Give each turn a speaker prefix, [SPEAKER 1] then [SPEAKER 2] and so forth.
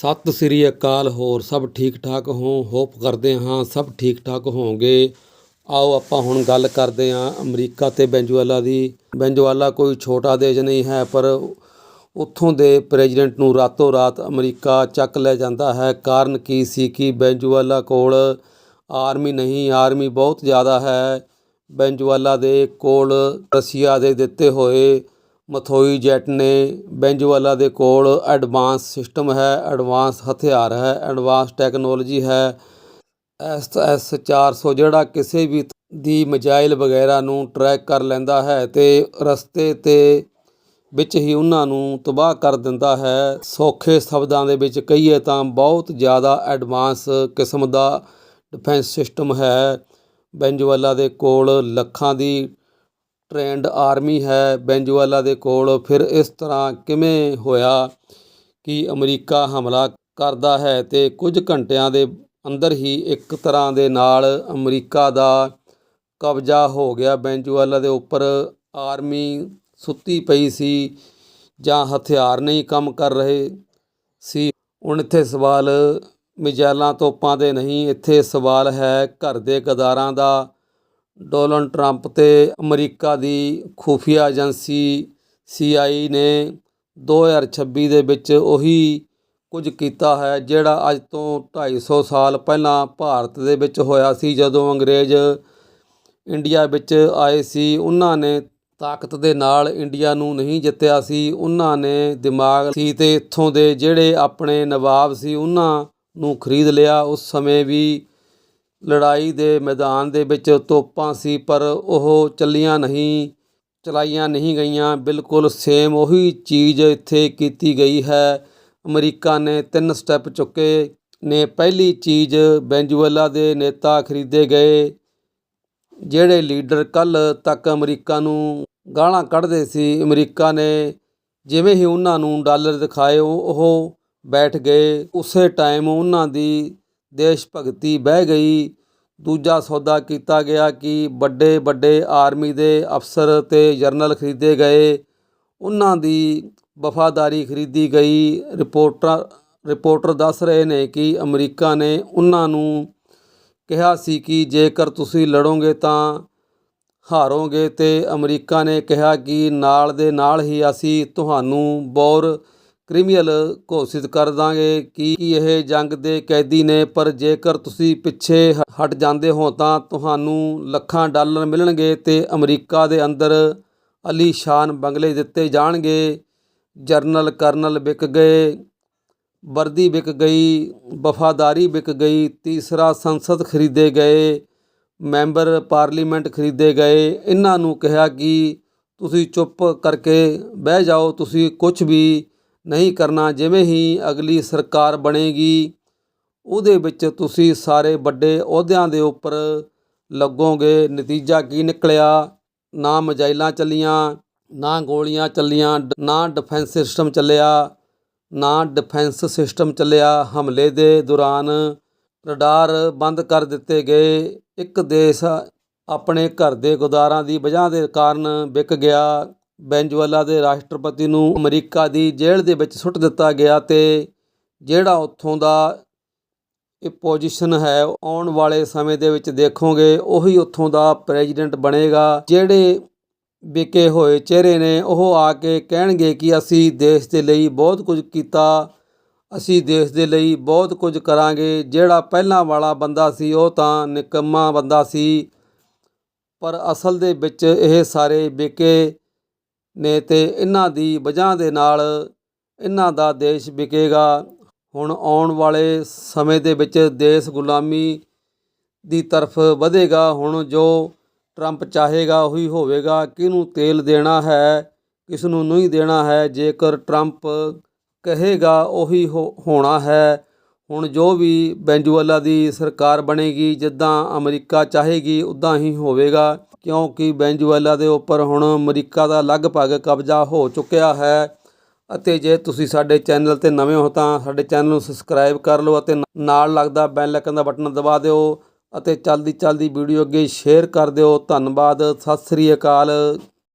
[SPEAKER 1] ਸਤਿ ਸ੍ਰੀ ਅਕਾਲ ਹੋਰ ਸਭ ਠੀਕ ਠਾਕ ਹੋ? ਹੋਪ ਕਰਦੇ ਹਾਂ ਸਭ ਠੀਕ ਠਾਕ ਹੋਵੋਗੇ ਆਓ ਆਪਾਂ ਹੁਣ ਗੱਲ ਕਰਦੇ ਹਾਂ ਅਮਰੀਕਾ ਤੇ ਵੈਨਜ਼ੂਏਲਾ ਦੀ। ਵੈਨਜ਼ੂਏਲਾ ਕੋਈ ਛੋਟਾ ਦੇਸ਼ ਨਹੀਂ ਹੈ, ਪਰ ਉੱਥੋਂ ਦੇ ਪ੍ਰੈਜ਼ੀਡੈਂਟ ਨੂੰ ਰਾਤੋਂ ਰਾਤ ਅਮਰੀਕਾ ਚੱਕ ਲੈ ਜਾਂਦਾ ਹੈ। ਕਾਰਨ ਕੀ ਸੀ ਕਿ ਵੈਨਜ਼ੂਏਲਾ ਕੋਲ ਆਰਮੀ ਨਹੀਂ, ਆਰਮੀ ਬਹੁਤ ਜ਼ਿਆਦਾ ਹੈ। ਵੈਨਜ਼ੂਏਲਾ ਦੇ ਕੋਲ ਰਸ਼ੀਆ ਦੇ ਦਿੱਤੇ ਹੋਏ ਮਥੋਈ ਜੈਟ ਨੇ ਵੈਨਜ਼ੂਏਲਾ ਦੇ ਕੋਲ ਐਡਵਾਂਸ ਸਿਸਟਮ ਹੈ, ਐਡਵਾਂਸ ਹਥਿਆਰ ਹੈ, ਐਡਵਾਂਸ ਟੈਕਨੋਲੋਜੀ ਹੈ। ਐਸ ਐਸ 400 ਜਿਹੜਾ ਕਿਸੇ ਵੀ ਦੀ ਮਜਾਇਲ ਵਗੈਰਾ ਨੂੰ ਟਰੈਕ ਕਰ ਲੈਂਦਾ ਹੈ ਤੇ ਰਸਤੇ ਤੇ ਵਿੱਚ ਹੀ ਉਹਨਾਂ ਨੂੰ ਤਬਾਹ ਕਰ ਦਿੰਦਾ ਹੈ। ਸੌਖੇ ਸ਼ਬਦਾਂ ਦੇ ਵਿੱਚ ਕਹੀਏ ਤਾਂ ਬਹੁਤ ਜ਼ਿਆਦਾ ਐਡਵਾਂਸ ਕਿਸਮ ਦਾ ਡਿਫੈਂਸ ਸਿਸਟਮ ਹੈ। ਵੈਨਜ਼ੂਏਲਾ ਦੇ ਕੋਲ ਲੱਖਾਂ ਦੀ ਟ੍ਰੇਨਡ ਆਰਮੀ ਹੈ ਵੈਨਜ਼ੂਏਲਾ ਦੇ ਕੋਲ। ਫਿਰ ਇਸ ਤਰ੍ਹਾਂ ਕਿਵੇਂ ਹੋਇਆ ਕਿ ਅਮਰੀਕਾ ਹਮਲਾ ਕਰਦਾ ਹੈ ਤੇ ਕੁਝ ਘੰਟਿਆਂ ਦੇ ਅੰਦਰ ਹੀ ਇੱਕ ਤਰ੍ਹਾਂ ਦੇ ਨਾਲ ਅਮਰੀਕਾ ਦਾ ਕਬਜ਼ਾ ਹੋ ਗਿਆ। ਵੈਨਜ਼ੂਏਲਾ ਦੇ ਉੱਪਰ ਆਰਮੀ ਸੁੱਤੀ ਪਈ ਸੀ ਜਾਂ ਹਥਿਆਰ ਨਹੀਂ ਕੰਮ ਕਰ ਰਹੇ ਸੀ। ਹੁਣ ਇੱਥੇ ਸਵਾਲ ਮਿਜ਼ਾਈਲਾਂ ਤੋਪਾਂ ਦੇ ਨਹੀਂ, ਇੱਥੇ ਸਵਾਲ ਹੈ ਘਰ ਦੇ ਗਦਾਰਾਂ ਦਾ ਡੋਨਲਡ ਟਰੰਪ ਤੇ ਅਮਰੀਕਾ ਦੀ ਖੁਫੀਆ ਏਜੰਸੀ ਸੀਆਈ ਨੇ 2026 ਦੇ ਵਿੱਚ ਉਹੀ ਕੁਝ ਕੀਤਾ ਹੈ, ਜਿਹੜਾ ਅੱਜ ਤੋਂ 250 ਸਾਲ ਪਹਿਲਾਂ ਭਾਰਤ ਦੇ ਵਿੱਚ ਹੋਇਆ ਸੀ, ਜਦੋਂ ਅੰਗਰੇਜ਼ ਇੰਡੀਆ ਵਿੱਚ ਆਏ ਸੀ। ਉਹਨਾਂ ਨੇ ਤਾਕਤ ਦੇ ਨਾਲ ਇੰਡੀਆ ਨੂੰ ਨਹੀਂ ਜਿੱਤਿਆ ਸੀ। ਉਹਨਾਂ ਨੇ ਦਿਮਾਗ ਸੀ ਤੇ ਇੱਥੋਂ ਦੇ ਜਿਹੜੇ ਆਪਣੇ ਨਵਾਬ ਸੀ, ਉਹਨਾਂ ਨੂੰ ਖਰੀਦ ਲਿਆ। ਉਸ ਸਮੇਂ ਵੀ ਲੜਾਈ ਦੇ ਮੈਦਾਨ ਦੇ ਵਿੱਚ ਤੋਪਾਂ ਸੀ, ਪਰ ਉਹ ਚੱਲੀਆਂ ਨਹੀਂ, ਚਲਾਈਆਂ ਨਹੀਂ ਗਈਆਂ। ਬਿਲਕੁਲ ਸੇਮ ਉਹੀ ਚੀਜ਼ ਇੱਥੇ ਕੀਤੀ ਗਈ ਹੈ। ਅਮਰੀਕਾ ਨੇ ਤਿੰਨ ਸਟੈਪ ਚੁੱਕੇ ਨੇ। ਪਹਿਲੀ ਚੀਜ਼, ਵੈਨਜ਼ੂਏਲਾ ਦੇ ਨੇਤਾ ਖਰੀਦੇ ਗਏ, ਜਿਹੜੇ ਲੀਡਰ ਕੱਲ ਤੱਕ ਅਮਰੀਕਾ ਨੂੰ ਗਾਲਾਂ ਕੱਢਦੇ ਸੀ। ਅਮਰੀਕਾ ਨੇ ਜਿਵੇਂ ਹੀ ਉਹਨਾਂ ਨੂੰ ਡਾਲਰ ਦਿਖਾਏ, ਉਹ ਬੈਠ ਗਏ। ਉਸੇ ਟਾਈਮ ਉਹਨਾਂ ਦੀ ਦੇਸ਼ ਭਗਤੀ ਬਹਿ ਗਈ। ਦੂਜਾ ਸੌਦਾ ਕੀਤਾ ਗਿਆ ਕਿ ਵੱਡੇ ਵੱਡੇ ਆਰਮੀ ਦੇ ਅਫਸਰ ਤੇ ਜਰਨਲ ਖਰੀਦੇ ਗਏ। ਉਹਨਾਂ ਦੀ ਵਫਾਦਾਰੀ ਖਰੀਦੀ ਗਈ। ਰਿਪੋਰਟਰ ਰਿਪੋਰਟਰ ਦੱਸ ਰਹੇ ਨੇ ਕਿ ਅਮਰੀਕਾ ਨੇ ਉਹਨਾਂ ਨੂੰ ਕਿਹਾ ਸੀ ਕਿ ਜੇਕਰ ਤੁਸੀਂ ਲੜੋਗੇ ਤਾਂ ਹਾਰੋਗੇ ਤੇ ਅਮਰੀਕਾ ਨੇ ਕਿਹਾ ਕਿ ਨਾਲ ਦੇ ਨਾਲ ਹੀ ਅਸੀਂ ਤੁਹਾਨੂੰ ਬੌਰ ਕ੍ਰਿਮੀਨਲ ਘੋਸ਼ਿਤ ਕਰ ਦਾਂਗੇ ਕਿ ਇਹ ਜੰਗ ਦੇ ਕੈਦੀ ਨੇ, ਪਰ ਜੇਕਰ ਤੁਸੀਂ ਪਿੱਛੇ ਹਟ ਜਾਂਦੇ ਹੋ ਤਾਂ ਤੁਹਾਨੂੰ ਲੱਖਾਂ ਡਾਲਰ ਮਿਲਣਗੇ ਤੇ ਅਮਰੀਕਾ ਦੇ ਅੰਦਰ ਅਲੀਸ਼ਾਨ ਬੰਗਲੇ ਦਿੱਤੇ ਜਾਣਗੇ। ਜਰਨਲ ਕਰਨਲ ਵਿਕ ਗਏ, ਵਰਦੀ ਵਿਕ ਗਈ, ਵਫਾਦਾਰੀ ਵਿਕ ਗਈ, ਤੀਸਰਾ ਸੰਸਦ ਖਰੀਦੇ ਗਏ, ਮੈਂਬਰ ਪਾਰਲੀਮੈਂਟ ਖਰੀਦੇ ਗਏ। ਇਹਨਾਂ ਨੂੰ ਕਿਹਾ ਕਿ ਤੁਸੀਂ ਚੁੱਪ ਕਰਕੇ ਬਹਿ ਜਾਓ, ਤੁਸੀਂ ਕੁਝ ਵੀ ਨਹੀਂ ਕਰਨਾ, ਜਿਵੇਂ ਹੀ ਅਗਲੀ ਸਰਕਾਰ ਬਣੇਗੀ, ਉਹਦੇ ਵਿੱਚ ਤੁਸੀਂ ਸਾਰੇ ਵੱਡੇ ਅਹੁਦਿਆਂ ਦੇ ਉੱਪਰ ਲੱਗੋਗੇ। ਨਤੀਜਾ ਕੀ ਨਿਕਲਿਆ? ਨਾ ਮਜਾਈਲਾਂ ਚੱਲੀਆਂ, ਨਾ ਗੋਲੀਆਂ ਚੱਲੀਆਂ ਨਾ ਡਿਫੈਂਸ ਸਿਸਟਮ ਚੱਲਿਆ, ਨਾ ਡਿਫੈਂਸ ਸਿਸਟਮ ਚੱਲਿਆ। ਹਮਲੇ ਦੇ ਦੌਰਾਨ ਰਡਾਰ ਬੰਦ ਕਰ ਦਿੱਤੇ ਗਏ। ਇੱਕ ਦੇਸ਼ ਆਪਣੇ ਘਰ ਦੇ ਗੁਦਾਰਾਂ ਦੀ ਵਜ੍ਹਾ ਦੇ ਕਾਰਨ ਵਿਕ ਗਿਆ। ਵੈਨਜ਼ੂਏਲਾ ਦੇ ਰਾਸ਼ਟਰਪਤੀ ਨੂੰ ਅਮਰੀਕਾ ਦੀ ਜੇਲ੍ਹ ਦੇ ਵਿੱਚ ਸੁੱਟ ਦਿੱਤਾ ਗਿਆ ਤੇ ਜਿਹੜਾ ਉੱਥੋਂ ਦਾ ਇਹ ਪੋਜੀਸ਼ਨ ਹੈ, ਆਉਣ ਵਾਲੇ ਸਮੇਂ ਦੇ ਵਿੱਚ ਦੇਖੋਗੇ, ਉਹੀ ਉੱਥੋਂ ਦਾ ਪ੍ਰੈਜ਼ੀਡੈਂਟ ਬਣੇਗਾ। ਜਿਹੜੇ ਵਿਕੇ ਹੋਏ ਚਿਹਰੇ ਨੇ, ਉਹ ਆ ਕੇ ਕਹਿਣਗੇ ਕਿ ਅਸੀਂ ਦੇਸ਼ ਦੇ ਲਈ ਬਹੁਤ ਕੁਝ ਕੀਤਾ, ਅਸੀਂ ਦੇਸ਼ ਦੇ ਲਈ ਬਹੁਤ ਕੁਝ ਕਰਾਂਗੇ। ਜਿਹੜਾ ਪਹਿਲਾਂ ਵਾਲਾ ਬੰਦਾ ਸੀ, ਉਹ ਤਾਂ ਨਿਕੰਮਾ ਬੰਦਾ ਸੀ, ਪਰ ਅਸਲ ਦੇ ਵਿੱਚ ਇਹ ਸਾਰੇ ਵਿਕੇ ਨੇ ਤੇ ਇਹਨਾਂ ਦੀ ਵਜ੍ਹਾ ਦੇ ਨਾਲ ਇਹਨਾਂ ਦਾ ਦੇਸ਼ ਵਿਕੇਗਾ। ਹੁਣ ਆਉਣ ਵਾਲੇ ਸਮੇਂ ਦੇ ਵਿੱਚ ਦੇਸ਼ ਗੁਲਾਮੀ ਦੀ ਤਰਫ ਵਧੇਗਾ। ਹੁਣ ਜੋ ਟਰੰਪ ਚਾਹੇਗਾ ਉਹੀ ਹੋਵੇਗਾ। ਕਿਹਨੂੰ ਤੇਲ ਦੇਣਾ ਹੈ ਕਿਸ ਨੂੰ ਨਹੀਂ ਦੇਣਾ ਹੈ, ਜੇਕਰ ਟਰੰਪ ਕਹੇਗਾ ਉਹੀ ਹੋਣਾ ਹੈ। ਹੁਣ ਜੋ ਵੀ ਵੈਨਜ਼ੂਏਲਾ ਦੀ ਸਰਕਾਰ ਬਣੇਗੀ, ਜਿੱਦਾਂ ਅਮਰੀਕਾ ਚਾਹੇਗੀ, ਉਦਾਂ ਹੀ ਹੋਵੇਗਾ। ਕਿਉਂਕਿ ਵੈਨਜ਼ੂਏਲਾ ਦੇ ਉੱਪਰ ਹੁਣ ਅਮਰੀਕਾ ਦਾ ਲਗਭਗ ਕਬਜ਼ਾ ਹੋ ਚੁੱਕਿਆ ਹੈ। ਅਤੇ ਜੇ ਤੁਸੀਂ ਸਾਡੇ ਚੈਨਲ ਤੇ ਨਵੇਂ ਹੋ ਤਾਂ ਸਾਡੇ ਚੈਨਲ ਨੂੰ ਸਬਸਕ੍ਰਾਈਬ ਕਰ ਲਓ ਅਤੇ ਨਾਲ ਲੱਗਦਾ ਬੈਲ ਆਈਕਨ ਦਾ ਬਟਨ ਦਬਾ ਦਿਓ ਅਤੇ ਚੱਲਦੀ ਚੱਲਦੀ ਵੀਡੀਓ ਅੱਗੇ ਸ਼ੇਅਰ ਕਰ ਦਿਓ। ਧੰਨਵਾਦ, ਸਤਿ ਸ੍ਰੀ ਅਕਾਲ।